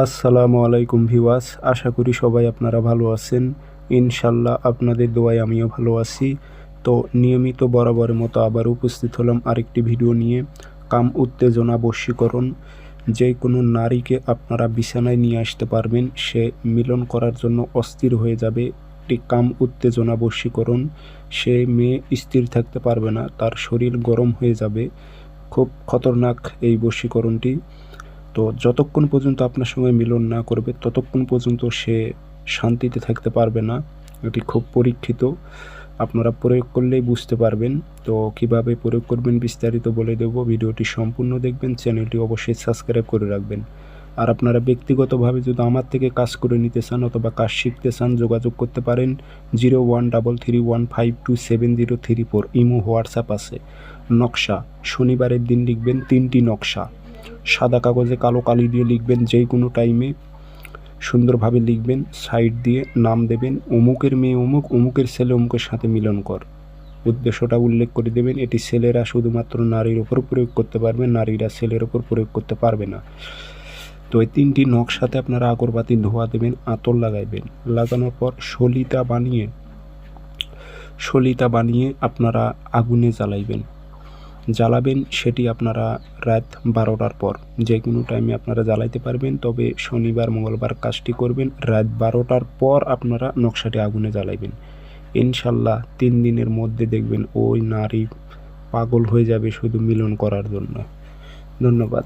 আসসালামু আলাইকুম ভিওয়াস আশা করি সবাই আপনারা ভালো আছেন। ইনশাল্লাহ আপনাদের দোয়ায় আমিও ভালো আছি। তো নিয়মিত বরাবরের মতো আবার উপস্থিত হলাম আরেকটি ভিডিও নিয়ে। কাম উত্তেজনা বশীকরণ, যে কোনো নারীকে আপনারা বিছানায় নিয়ে আসতে পারবেন, সে মিলন করার জন্য অস্থির হয়ে যাবে। একটি কাম উত্তেজনা বশীকরণ, সে মেয়ে স্থির থাকতে পারবে না, তার শরীর গরম হয়ে যাবে। খুব খতরনাক এই বশীকরণটি। তো যতক্ষণ পর্যন্ত আপনার সঙ্গে মিলন না করবে, ততক্ষণ পর্যন্ত সে শান্তিতে থাকতে পারবে না। এটি খুব পরীক্ষিত। আপনারা প্রয়োগ করলেই বুঝতে পারবেন। তো কীভাবে প্রয়োগ করবেন বিস্তারিত বলে দেব। ভিডিওটি সম্পূর্ণ দেখবেন, চ্যানেলটি অবশ্যই সাবস্ক্রাইব করে রাখবেন। আর আপনারা ব্যক্তিগতভাবে যদি আমার থেকে কাজ করে নিতে চান অথবা কাজ শিখতে চান, যোগাযোগ করতে পারেন zero one double three one five two seven zero three four. Imo, WhatsApp আছে। নকশা, শনিবারের দিন লিখবেন তিনটি নকশা। সাদা কাগজে কালো কালি দিয়ে লিখবেন যে কোনো টাইমে সুন্দরভাবে লিখবেন সাইড দিয়ে নাম দেবেন, অমুকের মেয়ে অমুক, অমুকের ছেলে অমুকের সাথে মিলন কর। উদ্দেশ্যটা উল্লেখ করে দেবেন, এটি ছেলেরা শুধুমাত্র নারীর ওপর প্রয়োগ করতে পারবে, নারীরা ছেলের ওপর প্রয়োগ করতে পারবে না। তো এই তিনটি নকশাতে আপনারা আগরবাতি ধোয়া দেবেন, আতর লাগাইবেন। লাগানোর পর সলিতা বানিয়ে সলিতা বানিয়ে আপনারা আগুনে জ্বালাইবেন। জ্বালাবেন, সেটি আপনারা রাত বারোটার পর। যে কোনো টাইমে আপনারা জ্বালাইতে পারবেন, তবে শনিবার, মঙ্গলবার কাজটি করবেন। রাত বারোটার পর আপনারা নকশাটি আগুনে জ্বালাইবেন। ইনশাল্লাহ তিন দিনের মধ্যে দেখবেন ওই নারী পাগল হয়ে যাবে শুধু মিলন করার জন্য। ধন্যবাদ।